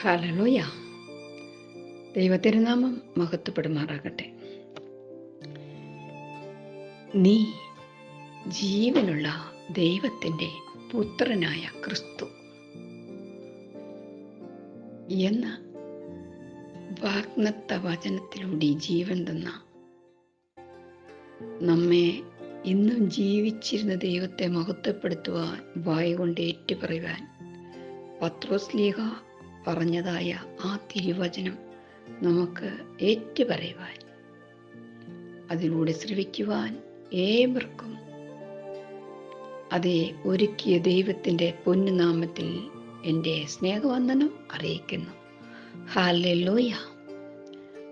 ഹലലോയ ദൈവത്തിരുനാമം മഹത്വപ്പെടുമാറാകട്ടെ. നീ ജീവനുള്ള ദൈവത്തിന്റെ പുത്രനായ ക്രിസ്തു എന്ന വാഗ്നത്ത വചനത്തിലൂടെ ജീവൻ തന്ന നമ്മെ ഇന്നും ജീവിച്ചിരുന്ന ദൈവത്തെ മഹത്വപ്പെടുത്തുവാൻ വായ കൊണ്ട് ഏറ്റുപറയുവാൻ പത്രോസ്ലീഹ പറഞ്ഞതായ ആ തിരുവചനം നമുക്ക് ഏറ്റുപറയുവാൻ അതിലൂടെ ശ്രവിക്കുവാൻ ഏവർക്കും അതേ ഒരുക്കിയ ദൈവത്തിന്റെ പൊന്നുനാമത്തിൽ എന്റെ സ്നേഹവന്ദനം അറിയിക്കുന്നു. ഹാലലോയ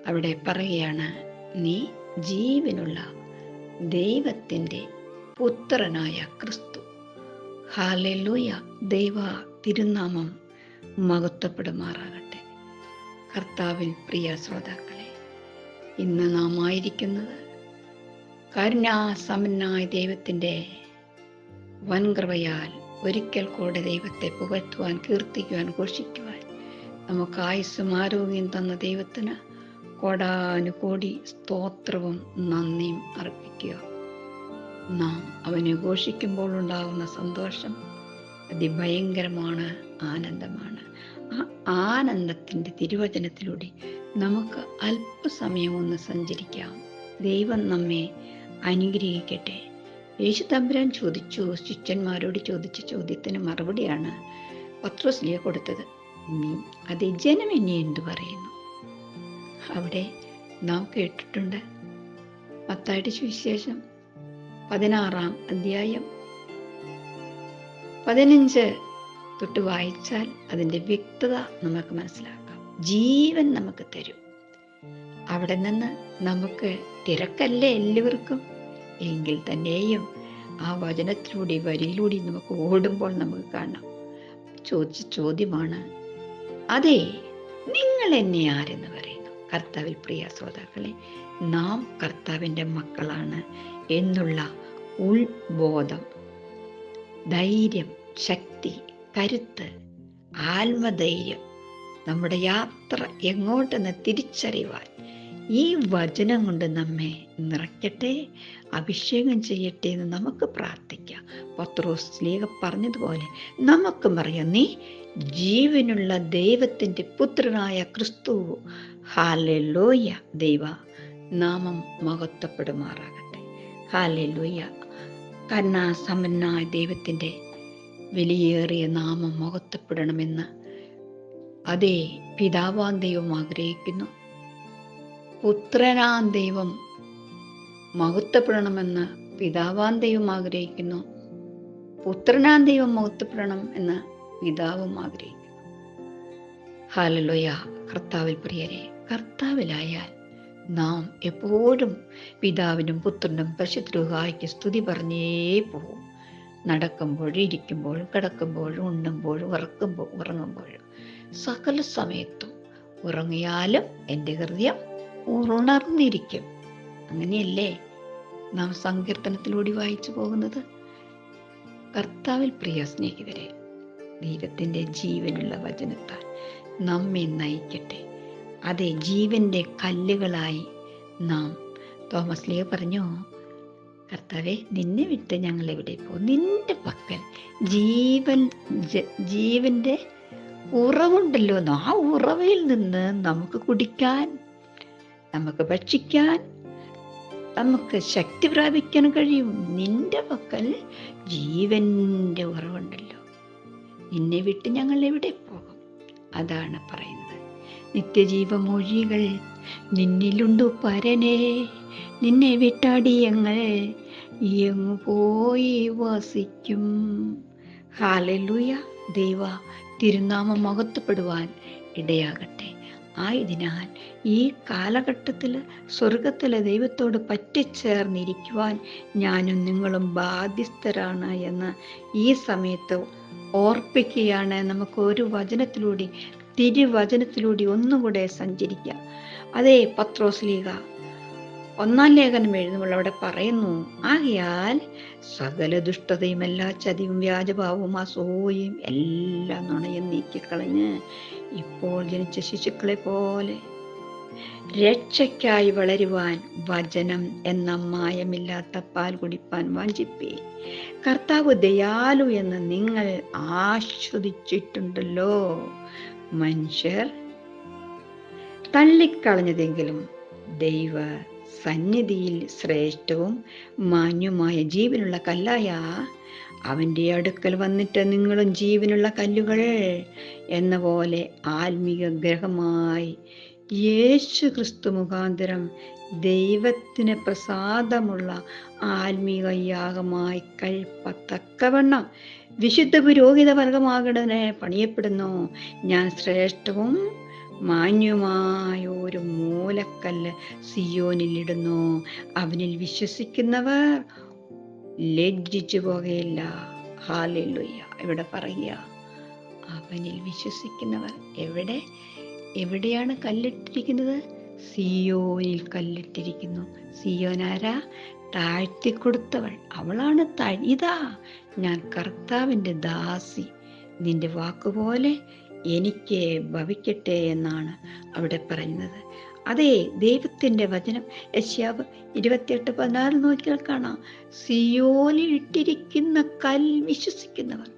അവിടെ പറയുകയാണ് നീ ജീവനുള്ള ദൈവത്തിന്റെ പുത്രനായ ക്രിസ്തു. ഹാലലോയ ദൈവ തിരുനാമം മഹത്വപ്പെടുമാറാകട്ടെ കർത്താവിൽ പ്രിയ ശ്രോതാക്കളെ ഇന്ന് നാം ആയിരിക്കുന്നത് കരുണാസമനായ ദൈവത്തിന്റെ വൻകൃപയാൽ ഒരിക്കൽ കൂടെ ദൈവത്തെ പുകഴ്ത്തുവാൻ കീർത്തിക്കുവാൻ ഘോഷിക്കുവാൻ നമുക്ക് ആയുസ്സും ആരോഗ്യം തന്ന ദൈവത്തിന് കോടാനുകോടി സ്തോത്രവും നന്ദിയും അർപ്പിക്കുക. നാം അവനെ ഘോഷിക്കുമ്പോൾ ഉണ്ടാകുന്ന സന്തോഷം അതിഭയങ്കരമാണ് ആനന്ദമാണ്. ആ ആനന്ദത്തിന്റെ തിരുവചനത്തിലൂടെ നമുക്ക് അല്പസമയം ഒന്ന് സഞ്ചരിക്കാം. ദൈവം നമ്മെ അനുഗ്രഹിക്കട്ടെ. യേശു തമ്പുരാൻ ചോദിച്ചു ശിഷ്യന്മാരോട് ചോദിച്ച ചോദ്യത്തിന് മറുപടിയാണ് പത്രോസ്ലിയ കൊടുത്തത്. അത് ജനം എന്നെ എന്തു പറയുന്നു? അവിടെ നാം കേട്ടിട്ടുണ്ട്. മത്തായിട്ട് സുവിശേഷം പതിനാറാം അധ്യായം പതിനഞ്ച് തൊട്ട് വായിച്ചാൽ അതിന്റെ വ്യക്തത നമുക്ക് മനസ്സിലാക്കാം. ജീവൻ നമുക്ക് തരും. അവിടെ നിന്ന് നമുക്ക് തിരക്കല്ലേ എല്ലാവർക്കും? എങ്കിൽ തന്നെയും ആ വചനത്തിലൂടെ വരിയിലൂടെ നമുക്ക് ഓടുമ്പോൾ നമുക്ക് കാണാം. ചോദിച്ച ചോദ്യമാണ് അതെ നിങ്ങൾ എന്നെ ആരെന്ന് പറയുന്നു? കർത്താവിൽ പ്രിയ ശ്രോതാക്കളെ നാം കർത്താവിന്റെ മക്കളാണ് എന്നുള്ള ഉൾബോധം ധൈര്യം ശക്തി കരുത്ത് ആത്മധൈര്യം. നമ്മുടെ യാത്ര എങ്ങോട്ടെന്ന് തിരിച്ചറിയുവാൻ ഈ വചനം കൊണ്ട് നമ്മെ നിറയ്ക്കട്ടെ അഭിഷേകം ചെയ്യട്ടെ എന്ന് നമുക്ക് പ്രാർത്ഥിക്കാം. പത്രോസ് ലീഗ പറഞ്ഞതുപോലെ നമുക്കും അറിയാം നീ ജീവനുള്ള ദൈവത്തിന്റെ പുത്രനായ ക്രിസ്തു. ഹാലെലോയ ദൈവ നാമം മഹത്വപ്പെടുമാറാകട്ടെ. ഹാലെലോയ കരുണാസമ്പന്നായ ദൈവത്തിന്റെ വിലയേറിയ നാമം മഹത്വപ്പെടണമെന്ന് അതേ പിതാവാൻ ദൈവം ആഗ്രഹിക്കുന്നു. പുത്രനാൻ ദൈവം മഹത്വപ്പെടണമെന്ന് പിതാവാൻ ദൈവം ആഗ്രഹിക്കുന്നു. പുത്രനാൻ ദൈവം മഹത്വപ്പെടണം എന്ന് പിതാവും ആഗ്രഹിക്കുന്നു. ഹാലലോയ കർത്താവിൽ പ്രിയരെ കർത്താവിലായാൽ നാം എപ്പോഴും പിതാവിനും പുത്രനും പരിശുദ്ധ സ്തുതി പറഞ്ഞേ പോവും നടക്കുമ്പോഴും ഇരിക്കുമ്പോഴും കിടക്കുമ്പോഴും ഉണ്ണുമ്പോഴും ഉറക്കുമ്പോൾ ഉറങ്ങുമ്പോഴും സകല സമയത്തും ഉറങ്ങിയാലും എന്റെ ഹൃദയം ഉണർന്നിരിക്കും. അങ്ങനെയല്ലേ നാം സങ്കീർത്തനത്തിലൂടെ വായിച്ചു പോകുന്നത്? കർത്താവിൽ പ്രിയ സ്നേഹിതരെ ദൈവത്തിന്റെ ജീവനുള്ള വചനത്താൽ നമ്മെ നയിക്കട്ടെ. അതെ ജീവന്റെ കല്ലുകളായി നാം തോമസ് ലിയ പറഞ്ഞു കർത്താവെ നിന്നെ വിട്ട് ഞങ്ങൾ എവിടെ പോകും? നിന്റെ പക്കൽ ജീവൻ ജീവന്റെ ഉറവുണ്ടല്ലോ ആ ഉറവയിൽ നിന്ന് നമുക്ക് കുടിക്കാൻ നമുക്ക് ഭക്ഷിക്കാൻ നമുക്ക് ശക്തി പ്രാപിക്കാൻ കഴിയും. നിന്റെ പക്കൽ ജീവന്റെ ഉറവുണ്ടല്ലോ. നിന്നെ വിട്ട് ഞങ്ങൾ എവിടെ പോകും? അതാണ് പറയുന്നത്. നിത്യജീവമൊഴികൾ നിന്നിലുണ്ടു പരനെ നിന്നെ വിട്ടടിയങ്ങൾ എങ്ങു പോയി വസിക്കും? ഹാലലുയ. ദൈവ തിരുനാമം മഹത്വപ്പെടുവാൻ ഇടയാകട്ടെ. ആയതിനാൽ ഈ കാലഘട്ടത്തിൽ സ്വർഗത്തിലെ ദൈവത്തോട് പറ്റിച്ചേർന്നിരിക്കുവാൻ ഞാനും നിങ്ങളും ബാധ്യസ്ഥരാണ് എന്ന് ഈ സമയത്ത് ഓർപ്പിക്കുകയാണ്. നമുക്ക് ഒരു വചനത്തിലൂടെ തിരുവചനത്തിലൂടെ ഒന്നുകൂടെ സഞ്ചരിക്കാം. അതേ പത്രോസ്ലീഗ ഒന്നാം ലേഖനം എഴുതുമ്പോൾ അവിടെ പറയുന്നു ആകയാൽ സകല ദുഷ്ടതയും എല്ലാ ചതിയും വ്യാജഭാവവും അസൂയയും എല്ലാം നുണയും നീക്കിക്കളഞ്ഞ് ഇപ്പോൾ ജനിച്ച ശിശുക്കളെ പോലെ രക്ഷയ്ക്കായി വളരുവാൻ വചനം എന്ന മായമില്ലാത്ത പാൽ കുടിപ്പാൻ വാഞ്ചിപ്പേ. കർത്താവ് ദയാലു എന്ന് നിങ്ങൾ ആസ്വദിച്ചിട്ടുണ്ടല്ലോ മനുഷ്യർ തള്ളിക്കളഞ്ഞതെങ്കിലും ദൈവ സന്നിധിയിൽ ശ്രേഷ്ഠവും മാന്യവുമായ ജീവനുള്ള കല്ലായ അവന്റെ അടുക്കൽ വന്നിട്ട് നിങ്ങളും ജീവനുള്ള കല്ലുകൾ എന്ന പോലെ ആത്മീക ഗ്രഹമായി യേശു ക്രിസ്തു മുഖാന്തരം ദൈവത്തിന് പ്രസാദമുള്ള ആത്മീക യാഗമായി കഴിപ്പത്തക്കവണ്ണം വിശുദ്ധ പുരോഹിത വർഗമാകണതിനെ പണിയപ്പെടുന്നു. ഞാൻ ശ്രേഷ്ഠവും മാന്യമായ ഒരു മൂലക്കല്ല് സിയോനിൽ ഇടുന്നു. അവനിൽ വിശ്വസിക്കുന്നവർ ലജ്ജിച്ചു പോകയില്ല. ഹാലുയ്യ ഇവിടെ പറയുക അവനിൽ വിശ്വസിക്കുന്നവർ എവിടെ? എവിടെയാണ് കല്ലിട്ടിരിക്കുന്നത്? സിയോയിൽ കല്ലിട്ടിരിക്കുന്നു. സിയോനാരാ താഴ്ത്തിക്കൊടുത്തവൾ അവളാണ് താഴ് ഇതാ ഞാൻ കർത്താവിന്റെ ദാസി. നിന്റെ വാക്കുപോലെ എനിക്ക് ഭവിക്കട്ടെ എന്നാണ് അവിടെ പറയുന്നത്. അതെ ദൈവത്തിന്റെ വചനം യശ്യാവ് ഇരുപത്തിയെട്ട് പതിനാറ് നോക്കിയാൽ കാണാം. സിയോനിൽ ഇട്ടിരിക്കുന്ന കൽ വിശ്വസിക്കുന്നവർ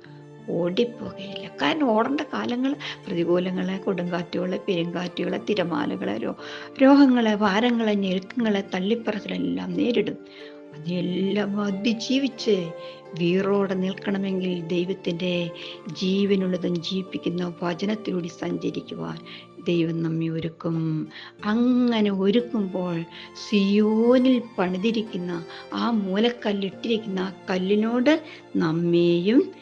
ഓടിപ്പോകയില്ല. കാരണം ഓടേണ്ട കാലങ്ങൾ പ്രതികൂലങ്ങളെ കൊടുങ്കാറ്റുകളെ പെരുങ്കാറ്റുകളെ തിരമാലകളെ രോ രോഗങ്ങളെ ഭാരങ്ങളെ ഞെരുക്കങ്ങളെ തള്ളിപ്പറച്ചിലെല്ലാം നേരിടും. അതിനെല്ലാം അതിജീവിച്ച് വീറോടെ നിൽക്കണമെങ്കിൽ ദൈവത്തിന്റെ ജീവനുള്ളതും ജീവിപ്പിക്കുന്ന വചനത്തിലൂടെ സഞ്ചരിക്കുവാൻ ദൈവം നമ്മെ ഒരുക്കും. അങ്ങനെ ഒരുക്കുമ്പോൾ സിയോനിൽ പണിതിരിക്കുന്ന ആ മൂലക്കല്ലിട്ടിരിക്കുന്ന ആ കല്ലിനോട് നമ്മെയും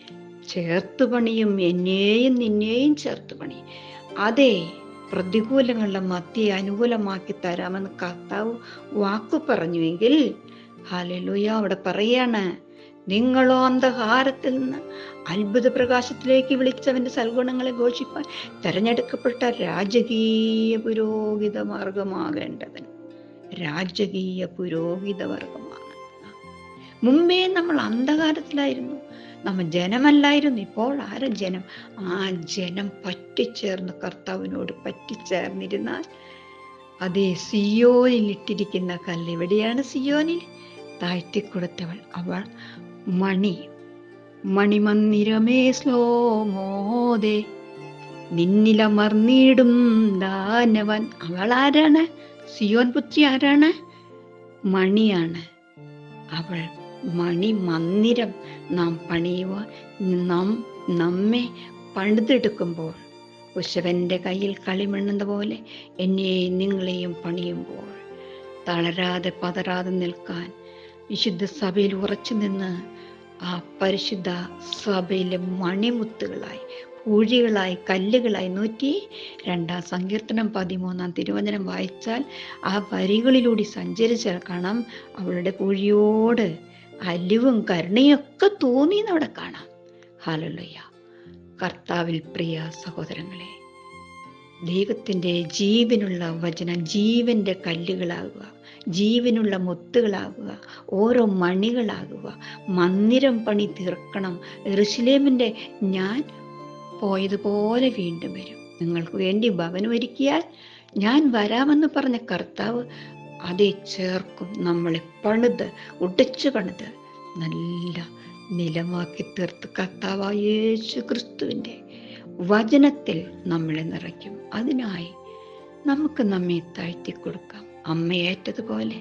ചേർത്ത് പണിയും എന്നെയും നിന്നെയും ചേർത്ത് പണി. അതെ പ്രതികൂലങ്ങളുടെ മധ്യ അനുകൂലമാക്കി തരാമെന്ന് കർത്താവ് വാക്കു പറഞ്ഞുവെങ്കിൽ ഹാലലുയ അവിടെ പറയാണ് നിങ്ങളോ അന്ധകാരത്തിൽ നിന്ന് അത്ഭുത പ്രകാശത്തിലേക്ക് വിളിച്ചവന്റെ സൽഗുണങ്ങളെ ഘോഷിപ്പാൻ തെരഞ്ഞെടുക്കപ്പെട്ട രാജകീയ പുരോഹിത മാർഗമാകേണ്ടതിന് രാജകീയ പുരോഹിത വർഗമാണ് മുമ്പേ നമ്മൾ അന്ധകാരത്തിലായിരുന്നു നമ്മൾ ജനമല്ലായിരുന്നു ഇപ്പോൾ ആര ജനം? ആ ജനം പറ്റിച്ചേർന്ന് കർത്താവിനോട് പറ്റിച്ചേർന്നിരുന്നാൽ അതേ സിയോനിൽ ഇട്ടിരിക്കുന്ന കല്ല് എവിടെയാണ് സിയോനിൽ? താഴ്ത്തിക്കൊടുത്തവൾ അവൾ മണി. മണിമന്ദിരമേ ശ്ലോമോദേ നിന്നിലമർന്നിടും ദാനവൻ. അവൾ ആരാണ്? സിയോൻ പുത്രി ആരാണ്? മണിയാണ്. അവൾ മണി മന്ദിരം നാം പണിയുവാൻ നാം നമ്മെ പണിതെടുക്കുമ്പോൾ കുശവന്റെ കയ്യിൽ കളിമെണ്ണുന്ന പോലെ എന്നെയും നിങ്ങളെയും പണിയുമ്പോൾ തളരാതെ പതരാതെ നിൽക്കാൻ വിശുദ്ധ സഭയിൽ ഉറച്ചു നിന്ന് ആ പരിശുദ്ധ സഭയിലെ മണിമുത്തുകളായി പൂഴികളായി കല്ലുകളായി നൂറ്റി രണ്ടാം സങ്കീർത്തനം പതിമൂന്നാം തിരുവചനം വായിച്ചാൽ ആ വരികളിലൂടെ സഞ്ചരിച്ചാൽ കാണാം അവളുടെ പൂഴിയോട് അലിവും കരുണയൊക്കെ തോന്നിയെന്ന് അവിടെ കാണാം. ഹാലലുയ്യ കർത്താവിൽ പ്രിയ സഹോദരങ്ങളെ ദൈവത്തിന്റെ ജീവനുള്ള വചനം ജീവന്റെ കല്ലുകളാകുക ജീവനുള്ള മുത്തുകളാകുക ഓരോ മണികളാകുക മന്ദിരം പണി തീർക്കണം എറുസലേമിന്റെ ഞാൻ പോയതുപോലെ വീണ്ടും വരും. നിങ്ങൾക്ക് വേണ്ടി ഭവനം ഒരുക്കിയാൽ ഞാൻ വരാമെന്ന് പറഞ്ഞ കർത്താവ് അതേ ചേർക്കും. നമ്മളെ പണിത് ഉടച്ചു പണിത്. നല്ല നിലമാക്കി തീർത്ത് കർത്താവായ യേശു ക്രിസ്തുവിന്റെ വചനത്തിൽ നമ്മളെ നിറയ്ക്കും. അതിനായി നമുക്ക് നമ്മെ താഴ്ത്തി കൊടുക്കാം. അമ്മയേറ്റതുപോലെ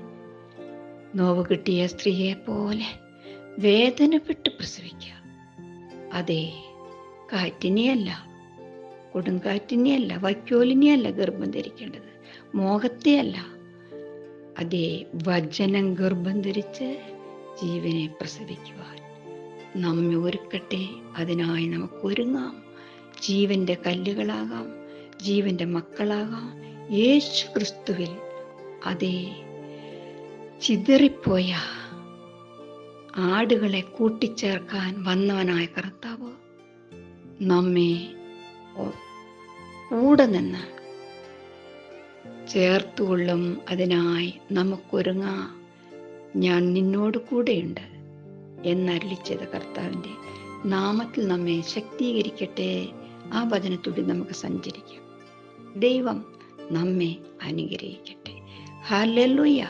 നോവ് കിട്ടിയ സ്ത്രീയെ പോലെ വേദനപ്പെട്ട് പ്രസവിക്കുക. അതെ കാറ്റിനെയല്ല കൊടുങ്കാറ്റിനെയല്ല വൈക്കോലിനെയല്ല ഗർഭം ധരിക്കേണ്ടത്. മോഹത്തെയല്ല അതേ വചനം ഗർഭം ധരിച്ച് ജീവനെ പ്രസവിക്കുവാൻ നമ്മെ ഒരുക്കട്ടെ. അതിനായി നമുക്ക് ഒരുങ്ങാം. ജീവന്റെ കല്ലുകളാകാം. ജീവന്റെ മക്കളാകാം. യേശു ക്രിസ്തുവിൽ. അതേ ചിതറിപ്പോയ ആടുകളെ കൂട്ടിച്ചേർക്കാൻ വന്നവനായ കർത്താവ് നമ്മെ കൂടെ നിന്ന് ചേർത്തുകൊള്ളും. അതിനായി നമുക്കൊരുങ്ങാം. ഞാൻ നിന്നോട് കൂടെയുണ്ട് എന്നരളി ചെയ്ത കർത്താവിന്റെ നാമത്തിൽ നമ്മെ ശക്തീകരിക്കട്ടെ. ആ വചനത്തോടെ നമുക്ക് സഞ്ചരിക്കാം. ദൈവം നമ്മെ അനുഗ്രഹിക്കട്ടെ. ഹാലലുയ്യ